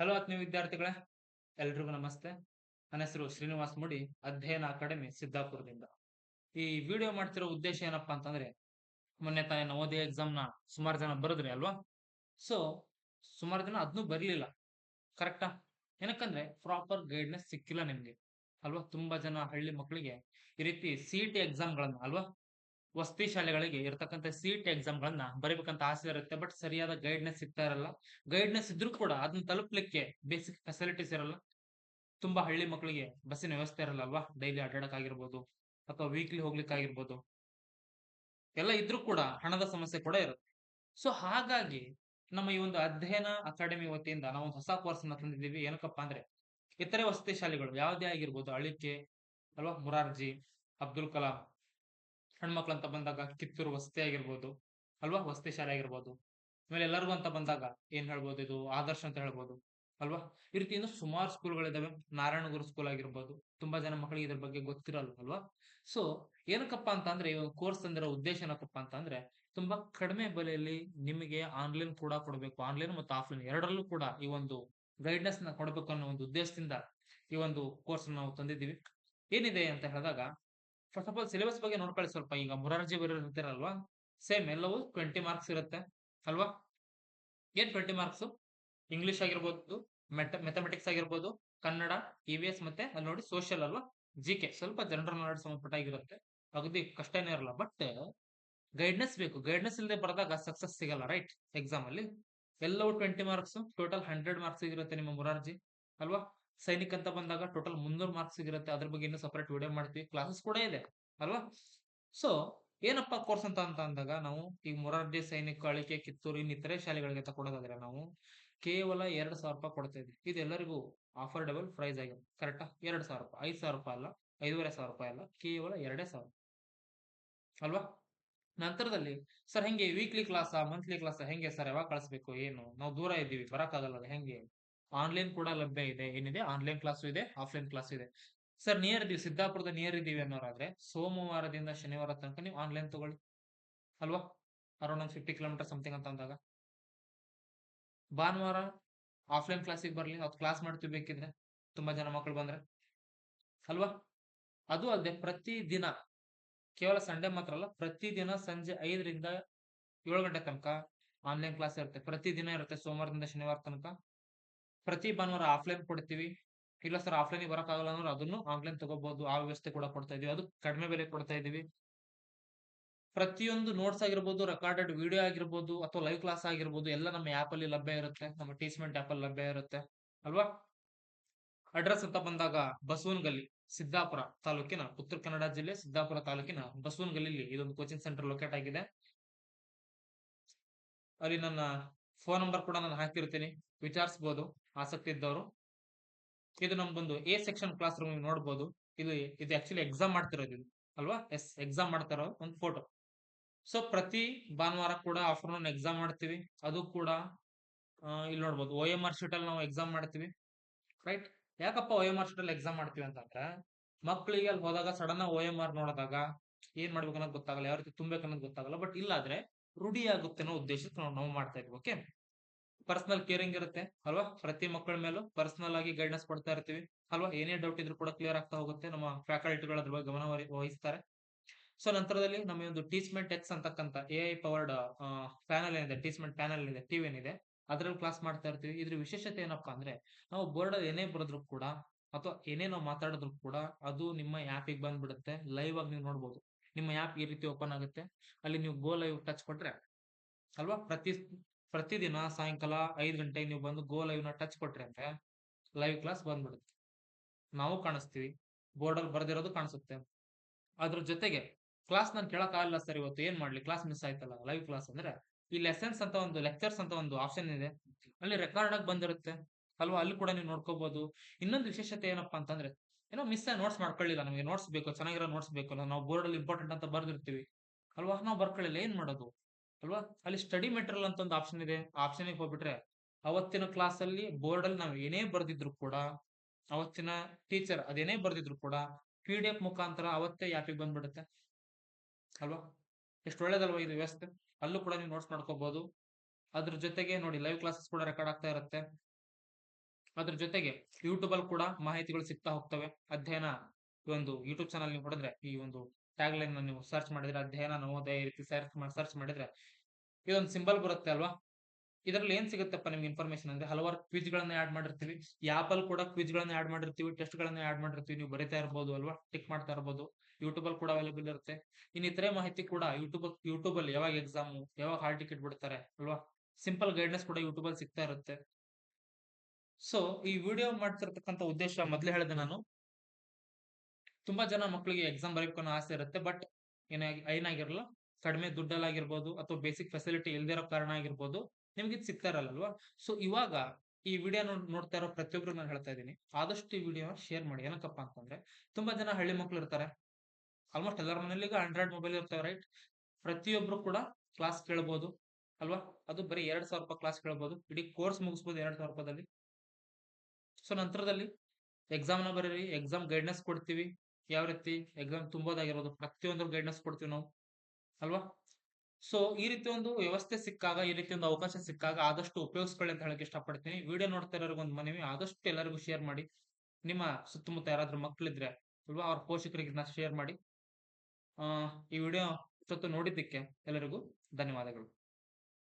Hello ಆತ್ಮೀಯ ವಿದ್ಯಾರ್ಥಿಗಳೇ. ಎಲ್ರಿಗೂ ನಮಸ್ತೆ. ನನ್ನ ಹೆಸರು ಶ್ರೀನಿವಾಸ್ ಮುಡಿ, ಅಧ್ಯಯನ ಅಕಾಡೆಮಿ, ಸಿದ್ದಾಪುರದಿಂದ. ಈ ವಿಡಿಯೋ ಮಾಡ್ತಿರೋ ಉದ್ದೇಶ ಏನಪ್ಪಾ ಅಂತಂದ್ರೆ, ಮೊನ್ನೆ ತಾನೇ ನವೋದಯ ಎಕ್ಸಾಮ್ನ ಸುಮಾರು ಜನ ಬರೆದ್ರಿ ಅಲ್ವಾ? ಸೊ ಸುಮಾರು ಜನ ಅದನ್ನು ಬರಲಿಲ್ಲ. ಕರೆಕ್ಟಾ ಏನಕ್ಕಂದ್ರೆ ಪ್ರಾಪರ್ ಗೈಡ್ನೆಸ್ ಸಿಕ್ಕಿಲ್ಲ ನಿಮ್ಗೆ. ಅಲ್ವಾ? ತುಂಬಾ ಜನ ಹಳ್ಳಿ ಮಕ್ಕಳಿಗೆ ಈ ರೀತಿ ಸಿ ಇ ಟಿ ಎಕ್ಸಾಮ್ಗಳನ್ನ ಅಲ್ವಾ? ವಸತಿ ಶಾಲೆಗಳಿಗೆ ಇರತಕ್ಕಂತ ಸಿ ಎಕ್ಸಾಮ್ ಗಳನ್ನ ಬರೀಬೇಕಂತ ಆಸೆ ಇರುತ್ತೆ. ಬಟ್ ಸರಿಯಾದ ಗೈಡ್ನೆಸ್ ಸಿಗ್ತಾ ಇರಲ್ಲ. ಗೈಡ್ನೆಸ್ ಇದ್ರೂ ಕೂಡ ಅದನ್ನ ತಲುಪಲಿಕ್ಕೆ ಬೇಸಿಕ್ ಫೆಸಿಲಿಟೀಸ್ ಇರಲ್ಲ. ತುಂಬಾ ಹಳ್ಳಿ ಮಕ್ಕಳಿಗೆ ಬಸ್ಸಿನ ವ್ಯವಸ್ಥೆ ಇರಲ್ಲ ಅಲ್ವಾ? ಡೈಲಿ ಅಡ್ಡಾಡಕ್ಕಾಗಿರ್ಬೋದು ಅಥವಾ ವೀಕ್ಲಿ ಹೋಗ್ಲಿಕ್ಕಾಗಿರ್ಬೋದು. ಎಲ್ಲ ಇದ್ರೂ ಕೂಡ ಹಣದ ಸಮಸ್ಯೆ ಕೂಡ ಇರುತ್ತೆ. ಸೊ ಹಾಗಾಗಿ ನಮ್ಮ ಈ ಒಂದು ಅಧ್ಯಯನ ಅಕಾಡೆಮಿ ವತಿಯಿಂದ ನಾವು ಹೊಸ ಕೋರ್ಸ್ ಅನ್ನ ತಂದಿದ್ದೀವಿ. ಏನಕ್ಕಪ್ಪ ಅಂದ್ರೆ ಇತರೆ ವಸತಿ ಶಾಲೆಗಳು ಯಾವುದೇ ಆಗಿರ್ಬೋದು, ಅಳಿಕೆ ಅಲ್ವಾ, ಮುರಾರ್ಜಿ, ಅಬ್ದುಲ್ ಕಲಾಂ ಹೆಣ್ಮಕ್ಳು ಅಂತ ಬಂದಾಗ ಕಿತ್ತೂರು ವಸತಿ ಆಗಿರ್ಬೋದು ಅಲ್ವಾ? ವಸತಿ ಶಾಲೆ ಆಗಿರ್ಬೋದು. ಆಮೇಲೆ ಎಲ್ಲರಿಗೂ ಅಂತ ಬಂದಾಗ ಏನ್ ಹೇಳ್ಬೋದು ಇದು? ಆದರ್ಶ ಅಂತ ಹೇಳ್ಬೋದು ಅಲ್ವಾ? ಈ ರೀತಿ ಇನ್ನು ಸುಮಾರು ಸ್ಕೂಲ್ಗಳಿದಾವೆ ನಾರಾಯಣಗುರು ಸ್ಕೂಲ್ ಆಗಿರ್ಬೋದು. ತುಂಬಾ ಜನ ಮಕ್ಕಳಿಗೆ ಇದ್ರ ಬಗ್ಗೆ ಗೊತ್ತಿರಲ್ಲ ಅಲ್ವಾ? ಸೊ ಏನಕ್ಕಪ್ಪ ಅಂತ ಅಂದ್ರೆ ಈ ಕೋರ್ಸ್ ತಂದಿರೋ ಉದ್ದೇಶ ಏನಕ್ಕಪ್ಪ ಅಂತ ಅಂದ್ರೆ ತುಂಬಾ ಕಡಿಮೆ ಬೆಲೆಯಲ್ಲಿ ನಿಮಗೆ ಆನ್ಲೈನ್ ಕೂಡ ಕೊಡಬೇಕು. ಆನ್ಲೈನ್ ಮತ್ತು ಆಫ್ಲೈನ್ ಎರಡರಲ್ಲೂ ಕೂಡ ಈ ಒಂದು ಗೈಡ್ನೆಸ್ನ ಕೊಡಬೇಕು ಅನ್ನೋ ಒಂದು ಉದ್ದೇಶದಿಂದ ಈ ಒಂದು ಕೋರ್ಸ್ ನಾವು ತಂದಿದ್ದೀವಿ. ಏನಿದೆ ಅಂತ ಹೇಳಿದಾಗ ಫಸ್ಟ್ ಆಫ್ ಆಲ್ ಸಿಲೆಬಸ್ ಬಗ್ಗೆ ನೋಡ್ಕೊಳ್ಳಿ ಸ್ವಲ್ಪ. ಈಗ ಮುರಾರ್ಜಿ ಬರೀರ್ತೀರಲ್ವಾ ಸೇಮ್ ಎಲ್ಲವೂ ಟ್ವೆಂಟಿ ಮಾರ್ಕ್ಸ್ ಇರುತ್ತೆ. ಅಲ್ವಾ? ಏನ್ ಟ್ವೆಂಟಿ ಮಾರ್ಕ್ಸ್ ಇಂಗ್ಲಿಷ್ ಆಗಿರ್ಬೋದು ಮೆಟ ಮೆಥಮೆಟಿಕ್ಸ್ ಆಗಿರ್ಬೋದು, ಕನ್ನಡ ಇ ವಿ ಎಸ್ ಮತ್ತೆ ಅಲ್ಲಿ ನೋಡಿ ಸೋಷಿಯಲ್ ಅಲ್ವಾ? ಜಿ ಕೆ ಸ್ವಲ್ಪ ಜನರಲ್ ನಾಲೆಡ್ಜ್ ಸಂಬಂಧಪಟ್ಟಾಗಿರುತ್ತೆ ಅಗದಿ ಕಷ್ಟನೇ ಇರಲ್ಲ. ಬಟ್ ಗೈಡ್ನೆಸ್ ಬೇಕು. ಗೈಡ್ನೆಸ್ ಇಲ್ಲದೆ ಬರೆದಾಗ ಸಕ್ಸಸ್ ಸಿಗಲ್ಲ ರೈಟ್ ಎಕ್ಸಾಮ್ ಅಲ್ಲಿ. ಎಲ್ಲವೂ twenty marks total hundred marks ಇರುತ್ತೆ ನಿಮ್ಮ ಮುರಾರ್ಜಿ ಅಲ್ವಾ? ಸೈನಿಕ್ ಅಂತ ಬಂದಾಗ ಟೋಟಲ್ ಮುನ್ನೂರು ಮಾರ್ಕ್ಸ್ ಸಿಗಿರುತ್ತೆ. ಅದ್ರ ಬಗ್ಗೆ ಇನ್ನೂ ಸಪರೇಟ್ ವಿಡಿಯೋ ಮಾಡ್ತೀವಿ. ಕ್ಲಾಸಸ್ ಕೂಡ ಇದೆ, ಅಲ್ವಾ? ಸೊ ಏನಪ್ಪ ಕೋರ್ಸ್ ಅಂತ ಅಂತ ಅಂದಾಗ ನಾವು ಈ ಮೊರಾರ್ಜಿ ಸೈನಿಕ ಅಳಿಕೆ ಕಿತ್ತೂರು ಇನ್ನಿತರೆ ಶಾಲೆಗಳಿಗೆ ತಗೊಳ್ಳೋದಾದ್ರೆ ನಾವು ಕೇವಲ ಎರಡು ಸಾವಿರ ರೂಪಾಯಿ ಕೊಡ್ತಾ ಇದೆಲ್ಲರಿಗೂ ಆಫರ್ಡಬಲ್ ಪ್ರೈಸ್ ಆಗಿದೆ ಕರೆಕ್ಟಾ ಎರಡು ಸಾವಿರ ರೂಪಾಯಿ. ಐದು ಸಾವಿರ ರೂಪಾಯಿ ಅಲ್ಲ, ಐದೂವರೆ ಸಾವಿರ ರೂಪಾಯಿ ಅಲ್ಲ, ಕೇವಲ ಎರಡೇ ಸಾವಿರ. ಅಲ್ವಾ? ನಂತರದಲ್ಲಿ, ಸರ್, ಹೆಂಗೆ? ವೀಕ್ಲಿ ಕ್ಲಾಸ್ ಮಂತ್ಲಿ ಕ್ಲಾಸ್ ಹೆಂಗೆ? ಸರ್ ಯಾವಾಗ ಕಳಿಸ್ಬೇಕು? ಏನು? ನಾವು ದೂರ ಇದ್ದೀವಿ. ಬರಕ್ಕಾಗಲ್ಲ ಹೆಂಗೆ? ಆನ್ಲೈನ್ ಕೂಡ ಲಭ್ಯ ಇದೆ, ಏನಿದೆ? ಆನ್ಲೈನ್ ಕ್ಲಾಸ್ ಇದೆ ಆಫ್ಲೈನ್ ಕ್ಲಾಸ್ ಇದೆ. ಸರ್ ನಿಯರ್ ಇದೀವಿ, ಸಿದ್ದಾಪುರದ ನಿಯರ್ ಇದೀವಿ ಅನ್ನೋರಾದ್ರೆ, ಸೋಮವಾರದಿಂದ ಶನಿವಾರ ತನಕ ನೀವು ಆನ್ಲೈನ್ ತಗೊಳ್ಳಿ. ಅಲ್ವಾ? ಅರೌಂಡ್ ಒಂದು ಫಿಫ್ಟಿ ಕಿಲೋಮೀಟರ್ ಸಮಥಿಂಗ್ ಅಂತ ಅಂದಾಗ. ಭಾನುವಾರ ಆಫ್ಲೈನ್ ಕ್ಲಾಸಿಗೆ ಬರಲಿ ಅವತ್ತು ಕ್ಲಾಸ್ ಮಾಡ್ತೀವಿ ಬೇಕಿದ್ರೆ, ತುಂಬಾ ಜನ ಮಕ್ಕಳು ಬಂದ್ರೆ. ಅಲ್ವಾ? ಅದು ಅಲ್ಲದೆ ಪ್ರತಿ ದಿನ, ಕೇವಲ ಸಂಡೇ ಮಾತ್ರ ಅಲ್ಲ, ಪ್ರತಿ ದಿನ ಸಂಜೆ ಐದರಿಂದ ಏಳು ಗಂಟೆ ತನಕ ಆನ್ಲೈನ್ ಕ್ಲಾಸ್ ಇರುತ್ತೆ. ಪ್ರತಿ ದಿನ ಇರುತ್ತೆ, ಸೋಮವಾರದಿಂದ ಶನಿವಾರ ತನಕ. ಪ್ರತಿ ಭಾನುವಾರ ಆಫ್ಲೈನ್ ಕೊಡ್ತೀವಿ. ಇಲ್ಲ ಸರ್ ಆಫ್ಲೈನ್ ಬರೋಕ್ಕಾಗಲ್ಲ ಅಂದ್ರೆ ಅದನ್ನು ಆನ್ಲೈನ್ ತಗೋಬಹುದು ಆ ವ್ಯವಸ್ಥೆ ಕೂಡ ಕೊಡ್ತಾ ಇದೀವಿ. ಅದು ಕಡಿಮೆ ಬೆಲೆ ಕೊಡ್ತಾ ಇದೀವಿ. ಪ್ರತಿಯೊಂದು ನೋಟ್ಸ್ ಆಗಿರ್ಬೋದು, ರೆಕಾರ್ಡೆಡ್ ವಿಡಿಯೋ ಆಗಿರ್ಬೋದು, ಅಥವಾ ಲೈವ್ ಕ್ಲಾಸ್ ಆಗಿರ್ಬೋದು, ಎಲ್ಲ ನಮ್ಮ ಆಪ್ ಅಲ್ಲಿ ಲಭ್ಯ ಇರುತ್ತೆ. ನಮ್ಮ ಟೀಚ್ಮೆಂಟ್ ಆಪ್ ಅಲ್ಲಿ ಲಭ್ಯ ಇರುತ್ತೆ. ಅಲ್ವಾ? ಅಡ್ರೆಸ್ ಅಂತ ಬಂದಾಗ ಬಸವನಗಲ್ಲಿ, ಸಿದ್ದಾಪುರ ತಾಲೂಕಿನ ಉತ್ತರ ಕನ್ನಡ ಜಿಲ್ಲೆ, ಸಿದ್ದಾಪುರ ತಾಲೂಕಿನ ಬಸವನಗಲ್ಲಿಲಿ ಇದೊಂದು ಕೋಚಿಂಗ್ ಸೆಂಟರ್ ಲೊಕೇಟ್ ಆಗಿದೆ. ಅಲ್ಲಿ ನನ್ನ ಫೋನ್ ನಂಬರ್ ಕೂಡ ನಾನು ಹಾಕಿರ್ತೀನಿ. ವಿಚಾರಿಸಬಹುದು ಆಸಕ್ತಿ ಇದ್ದವರು. ಇದು ನಮ್ದೊಂದು ಎ ಸೆಕ್ಷನ್ ಕ್ಲಾಸ್ ರೂಮ್ ನೋಡಬಹುದು ಇದು ಇದು ಆಕ್ಚುಲಿ ಎಕ್ಸಾಮ್ ಮಾಡ್ತಿರೋದು ಇದು. ಅಲ್ವಾ? ಎಸ್ ಎಕ್ಸಾಮ್ ಮಾಡ್ತಾರೋ ಒಂದು ಫೋಟೋ ಸೊ ಪ್ರತಿ ಭಾನುವಾರ ಕೂಡ ಆಫ್ಟರ್ನೂನ್ ಎಕ್ಸಾಮ್ ಮಾಡ್ತೀವಿ. ಅದು ಕೂಡ ಇಲ್ಲಿ ನೋಡ್ಬೋದು. ಓ ಎಂ ಆರ್ ಶೀಟ್ ಅಲ್ಲಿ ನಾವು ಎಕ್ಸಾಮ್ ಮಾಡ್ತೀವಿ. ರೈಟ್ ಯಾಕಪ್ಪ ಓ ಎಂ ಆರ್ ಶೀಟ್ ಅಲ್ಲಿ ಎಕ್ಸಾಮ್ ಮಾಡ್ತೀವಿ ಅಂತಂದ್ರೆ ಮಕ್ಕಳಿಗೆ ಅಲ್ಲಿ ಹೋದಾಗ ಸಡನ್ ಓ ಎಂ ಆರ್ ನೋಡಿದಾಗ ಏನ್ ಮಾಡ್ಬೇಕು ಅನ್ನೋದು ಗೊತ್ತಾಗಲ್ಲ. ಯಾವ ರೀತಿ ತುಂಬಬೇಕು ಅನ್ನೋದು ಗೊತ್ತಾಗಲ್ಲ. ಬಟ್ ಇಲ್ಲಾದ್ರೆ ರೂಢಿ ಆಗುತ್ತೆ ಅನ್ನೋ ಉದ್ದೇಶಕ್ಕೆ ನಾವು ನಾವು ಮಾಡ್ತಾ ಇದ್ವಿ ಓಕೆ ಪರ್ಸನಲ್ ಕೇರಿಂಗ್ ಇರುತ್ತೆ, ಅಲ್ವಾ? ಪ್ರತಿ ಮಕ್ಕಳ ಮೇಲೂ ಪರ್ಸನಲ್ ಆಗಿ ಗೈಡೆನ್ಸ್ ಕೊಡ್ತಾ ಇರ್ತೀವಿ, ಅಲ್ವಾ? ಏನೇ ಡೌಟ್ ಇದ್ರೂ ಕೂಡ ಕ್ಲಿಯರ್ ಆಗ್ತಾ ಹೋಗುತ್ತೆ, ನಮ್ಮ ಫ್ಯಾಕಲ್ಟಿಗಳು ಅದ್ರ ಬಗ್ಗೆ ಗಮನ ವಹಿಸ್ತಾರೆ. ಸೊ ನಂತರದಲ್ಲಿ ನಮ್ಮ ಒಂದು ಟೀಚ್ಮೆಂಟ್ ಎಕ್ಸ್ ಅಂತಕ್ಕಂಥ ಎ ಐ ಪವರ್ಡ್ ಪ್ಯಾನಲ್ ಏನಿದೆ ಟೀಚ್ಮೆಂಟ್ ಪ್ಯಾನಲ್ ಏನಿದೆ ಟಿವಿ ಏನಿದೆ, ಅದ್ರಲ್ಲಿ ಕ್ಲಾಸ್ ಮಾಡ್ತಾ ಇರ್ತೀವಿ. ಇದ್ರ ವಿಶೇಷತೆ ಏನಪ್ಪಾ ಅಂದ್ರೆ, ನಾವು ಬೋರ್ಡ್ ಏನೇ ಬರೆದ್ರು ಕೂಡ, ಅಥವಾ ಏನೇನೋ ಮಾತಾಡಿದ್ರು ಕೂಡ, ಅದು ನಿಮ್ಮ ಆ್ಯಪಿಗೆ ಬಂದ್ಬಿಡುತ್ತೆ ಲೈವ್ ಆಗಿ ನೀವು ನೋಡ್ಬೋದು. ನಿಮ್ಮ ಆ್ಯಪ್ ಈ ರೀತಿ ಓಪನ್ ಆಗುತ್ತೆ. ಅಲ್ಲಿ ನೀವು ಗೋ ಲೈವ್ ಟಚ್ ಕೊಟ್ರೆ, ಅಲ್ವಾ? ಪ್ರತಿ, ಪ್ರತಿದಿನ ಸಾಯಂಕಾಲ ಐದು ಗಂಟೆಗೆ ನೀವು ಬಂದು ಗೋ ಲೈವ್ನ ಟಚ್ ಕೊಟ್ರೆ ಅಂದ್ರೆ ಲೈವ್ ಕ್ಲಾಸ್ ಬಂದ್ಬಿಡುತ್ತೆ. ನಾವು ಕಾಣಿಸ್ತೀವಿ. ಬೋರ್ಡಲ್ಲಿ ಬರೆದಿರೋದು ಕಾಣಿಸುತ್ತೆ. ಅದ್ರ ಜೊತೆಗೆ ಕ್ಲಾಸ್ ನಾನು ಕೇಳಕ್ ಆಗಲ್ಲ ಸರ್ ಇವತ್ತು. ಏನ್ ಮಾಡ್ಲಿ? ಕ್ಲಾಸ್ ಮಿಸ್ ಆಯ್ತಲ್ಲ. ಲೈವ್ ಕ್ಲಾಸ್ ಅಂದ್ರೆ ಈ ಲೆಸನ್ಸ್ ಅಂತ ಒಂದು ಲೆಕ್ಚರ್ಸ್ ಅಂತ ಒಂದು ಆಪ್ಷನ್ ಇದೆ. ಅಲ್ಲಿ ರೆಕಾರ್ಡ್ ಆಗಿ ಬಂದಿರುತ್ತೆ. ಅಲ್ವಾ? ಅಲ್ಲಿ ಕೂಡ ನೀವು ನೋಡ್ಕೋಬಹುದು ಇನ್ನೊಂದು ವಿಶೇಷತೆ ಏನಪ್ಪಾ ಅಂತಂದ್ರೆ ಏನೋ ಮಿಸ್ ನೋಟ್ಸ್ ಮಾಡ್ಕೊಳ್ಳಿಲ್ಲ ನಮಗೆ ನೋಟ್ಸ್ ಬೇಕು, ಚೆನ್ನಾಗಿರೋ ನೋಟ್ಸ್ ಬೇಕು ನಾವು ಬೋರ್ಡ್ ಅಲ್ಲಿ ಇಂಪಾರ್ಟೆಂಟ್ ಅಂತ ಬರ್ದಿರ್ತೀವಿ. ಅಲ್ವಾ? ನಾವು ಬರ್ಕೊಳ್ಳಿಲ್ಲ, ಏನ್ ಮಾಡೋದು? ಅಲ್ವಾ? ಅಲ್ಲಿ ಸ್ಟಡಿ ಮೆಟೀರಿಯಲ್ ಅಂತ ಒಂದು ಆಪ್ಷನ್ ಇದೆ. ಆಪ್ಷನ್ ಹೋಗ್ಬಿಟ್ರೆ, ಅವತ್ತಿನ ಕ್ಲಾಸ್ ಅಲ್ಲಿ ಬೋರ್ಡ್ ನಾವು ಏನೇ ಬರ್ದಿದ್ರು ಕೂಡ, ಅವತ್ತಿನ ಟೀಚರ್ ಅದೇನೇ ಬರ್ದಿದ್ರು ಕೂಡ ಪಿ ಡಿ ಎಫ್ ಮುಖಾಂತರ ಅವತ್ತೇ ಯಾಪಿಗೆ ಬಂದ್ಬಿಡುತ್ತೆ. ಅಲ್ವಾ? ಎಷ್ಟು ಒಳ್ಳೇದಲ್ವಾ ಇದು ವ್ಯವಸ್ಥೆ? ಅಲ್ಲೂ ಕೂಡ ನೀವು ನೋಟ್ಸ್ ಮಾಡ್ಕೋಬಹುದು ಅದ್ರ ಜೊತೆಗೆ ನೋಡಿ ಲೈವ್ ಕ್ಲಾಸಸ್ ಕೂಡ ರೆಕಾರ್ಡ್ ಆಗ್ತಾ ಇರುತ್ತೆ. ಅದ್ರ ಜೊತೆಗೆ ಯೂಟ್ಯೂಬ್ ಅಲ್ಲಿ ಕೂಡ ಮಾಹಿತಿಗಳು ಸಿಗ್ತಾ ಹೋಗ್ತವೆ. ಅಧ್ಯಯನ ಈ ಒಂದು ಯೂಟ್ಯೂಬ್ ಚಾನಲ್ ನೀವು ಹೊಡೆದ್ರೆ ಈ ಒಂದು ಟ್ಯಾಗ್ ಲೈನ್ ನೀವು ಸರ್ಚ್ ಮಾಡಿದ್ರೆ, ಅಧ್ಯಯನ ನವೋದಯ ಈ ರೀತಿ ಸರ್ಚ್ ಮಾಡಿ ಸರ್ಚ್ ಮಾಡಿದ್ರೆ ಇದೊಂದು ಸಿಂಬಲ್ ಬರುತ್ತೆ ಅಲ್ವಾ? ಇದರಲ್ಲಿ ಏನ್ ಸಿಗುತ್ತಪ್ಪ ನಿಮ್ಗೆ ಇನ್ಫಾರ್ಮೇಶನ್ ಅಂದ್ರೆ ಹಲವಾರು ಕ್ವಿಜ್ ಗಳನ್ನ ಆಡ್ ಮಾಡಿರ್ತೀವಿ. ಈ ಆಪ್ ಅಲ್ಲಿ ಕೂಡ ಕ್ವಿಜ್ ಗಳನ್ನ ಆಡ್ ಮಾಡಿರ್ತೀವಿ ಟೆಸ್ಟ್ ಗಳನ್ನ ಆಡ್ ಮಾಡಿರ್ತೀವಿ. ನೀವು ಬರಿತಾ ಇರ್ಬೋದು ಅಲ್ವಾ? ಟಿಕ್ ಮಾಡ್ತಾ ಇರ್ಬೋದು. ಯೂಟ್ಯೂಬ್ ಅಲ್ಲಿ ಕೂಡ ಅವೈಲೇಬಲ್ ಇರುತ್ತೆ. ಇನ್ ಮಾಹಿತಿ ಕೂಡ ಯೂಟ್ಯೂಬ್ ಯೂಟ್ಯೂಬ್ ಅಲ್ಲಿ ಯಾವಾಗ ಎಕ್ಸಾಮ್ ಯಾವಾಗ ಹಾಲ್ ಟಿಕೆಟ್ ಬಿಡ್ತಾರೆ ಅಲ್ವಾ? ಸಿಂಪಲ್ ಗೈಡ್ನೆಸ್ ಕೂಡ ಯೂಟ್ಯೂಬ್ ಅಲ್ಲಿ ಸಿಗ್ತಾ ಇರುತ್ತೆ. ಸೊ ಈ ವಿಡಿಯೋ ಮಾಡ್ತಿರ್ತಕ್ಕಂಥ ಉದ್ದೇಶ ಮೊದ್ಲೇ ಹೇಳಿದೆ ನಾನು. ತುಂಬಾ ಜನ ಮಕ್ಕಳಿಗೆ ಎಕ್ಸಾಮ್ ಬರೀಬೇಕು ಆಸೆ ಇರುತ್ತೆ ಬಟ್ ಏನಾಗಿ ಏನಾಗಿರಲ್ಲ, ಕಡಿಮೆ ದುಡ್ಡಲ್ಲಾಗಿರ್ಬೋದು ಅಥವಾ ಬೇಸಿಕ್ ಫೆಸಿಲಿಟಿ ಇಲ್ದಿರೋ ಕಾರಣ ಆಗಿರ್ಬೋದು, ನಿಮ್ಗೆ ಇದು ಸಿಗ್ತಾ ಇರಲ್ಲ ಸೊ ಇವಾಗ ಈ ವಿಡಿಯೋ ನೋಡ್ತಾ ಇರೋ ಪ್ರತಿಯೊಬ್ರು ನಾನು ಹೇಳ್ತಾ ಇದ್ದೀನಿ, ಆದಷ್ಟು ಈ ವಿಡಿಯೋ ಶೇರ್ ಮಾಡಿ. ಏನಕ್ಕಪ್ಪ ಅಂತಂದ್ರೆ, ತುಂಬಾ ಜನ ಹಳ್ಳಿ ಮಕ್ಳು ಇರ್ತಾರೆ. ಆಲ್ಮೋಸ್ಟ್ ಎಲ್ಲರ ಮನೇಲಿ ಈಗ ಆಂಡ್ರಾಯ್ಡ್ ಮೊಬೈಲ್ ಇರ್ತಾವೆ ರೈಟ್ ಪ್ರತಿಯೊಬ್ರು ಕೂಡ ಕ್ಲಾಸ್ ಕೇಳ್ಬೋದು, ಅಲ್ವಾ? ಅದು ಬರೀ ಎರಡ್ ಸಾವಿರ ರೂಪಾಯಿ ಕ್ಲಾಸ್ ಕೇಳ್ಬೋದು, ಇಡೀ ಕೋರ್ಸ್ ಮುಗಿಸ್ಬೋದು ಎರಡ್ ಸಾವಿರ ರೂಪಾಯಿದಲ್ಲಿ. ಸೊ ನಂತರದಲ್ಲಿ ಎಕ್ಸಾಮ್ನ ಬರೀರಿ ಎಕ್ಸಾಮ್ ಗೈಡ್ನೆಸ್ ಕೊಡ್ತೀವಿ. ಯಾವ ರೀತಿ? ಎಕ್ಸಾಮ್ ತುಂಬೋದಾಗಿರೋದು. ಪ್ರತಿಯೊಂದು ಗೈಡ್ನೆಸ್ ಕೊಡ್ತೀವಿ ನಾವು. ಅಲ್ವಾ? ಸೊ ಈ ರೀತಿ ಒಂದು ವ್ಯವಸ್ಥೆ ಸಿಕ್ಕಾಗ, ಈ ರೀತಿ ಒಂದು ಅವಕಾಶ ಸಿಕ್ಕಾಗ ಆದಷ್ಟು ಉಪಯೋಗಿಸ್ಕೊಳ್ಳಿ ಅಂತ ಹೇಳಕ್ ಇಷ್ಟಪಡ್ತೀನಿ. ವಿಡಿಯೋ ನೋಡ್ತಾ ಇರೋರಿಗೆ ಒಂದು ಮನವಿ. ಆದಷ್ಟು ಎಲ್ಲರಿಗೂ ಶೇರ್ ಮಾಡಿ. ನಿಮ್ಮ ಸುತ್ತಮುತ್ತ ಯಾರಾದ್ರೂ ಮಕ್ಕಳಿದ್ರೆ ಅಲ್ವಾ? ಅವ್ರ ಪೋಷಕರಿಗೆ ಶೇರ್ ಮಾಡಿ. ಈ ವಿಡಿಯೋ ಇಷ್ಟೊತ್ತು ನೋಡಿದ್ದಕ್ಕೆ ಎಲ್ಲರಿಗೂ ಧನ್ಯವಾದಗಳು.